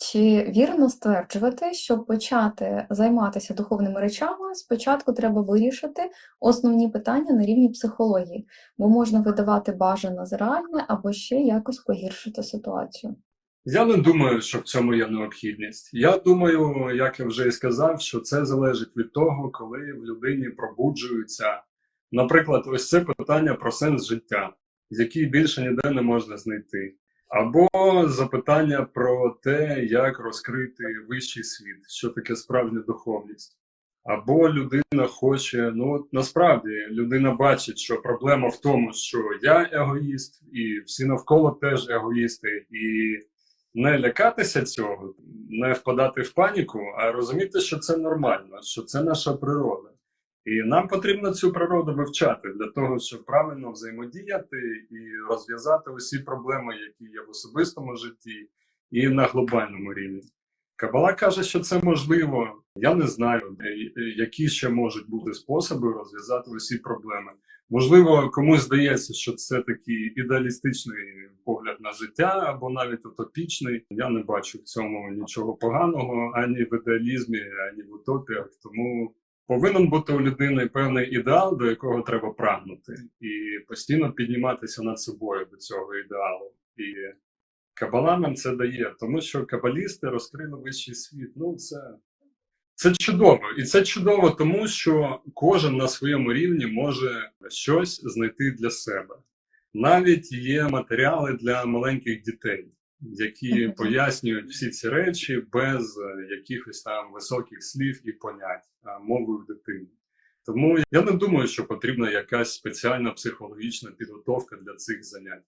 Чи вірно стверджувати, щоб почати займатися духовними речами, спочатку треба вирішити основні питання на рівні психології, бо можна видавати бажане реальне або ще якось погіршити ситуацію? Я не думаю, що в цьому є необхідність. Я думаю, як я вже і сказав, що це залежить від того, коли в людині пробуджуються, наприклад, ось це питання про сенс життя, який більше ніде не можна знайти, або запитання про те, як розкрити вищий світ, що таке справжня духовність. Або людина хоче, ну насправді людина бачить, що проблема в тому, що я егоїст, і всі навколо теж егоїсти, і не лякатися цього, не впадати в паніку, а розуміти, що це нормально, що це наша природа. І нам потрібно цю природу вивчати для того, щоб правильно взаємодіяти і розв'язати усі проблеми, які є в особистому житті, і на глобальному рівні. Кабала каже, що це можливо. Я не знаю, е, е, які ще можуть бути способи розв'язати усі проблеми. Можливо, комусь здається, що це такий ідеалістичний погляд на життя або навіть утопічний. Я не бачу в цьому нічого поганого ані в ідеалізмі, ані в утопіях. Тому повинен бути у людини певний ідеал, до якого треба прагнути, і постійно підніматися над собою до цього ідеалу. Кабала нам це дає, тому що кабалісти розкрили вищий світ. Ну, це, це чудово. І це чудово, тому що кожен на своєму рівні може щось знайти для себе. Навіть є матеріали для маленьких дітей, які пояснюють всі ці речі без якихось там високих слів і понять, мовою дитини. Тому я не думаю, що потрібна якась спеціальна психологічна підготовка для цих занять.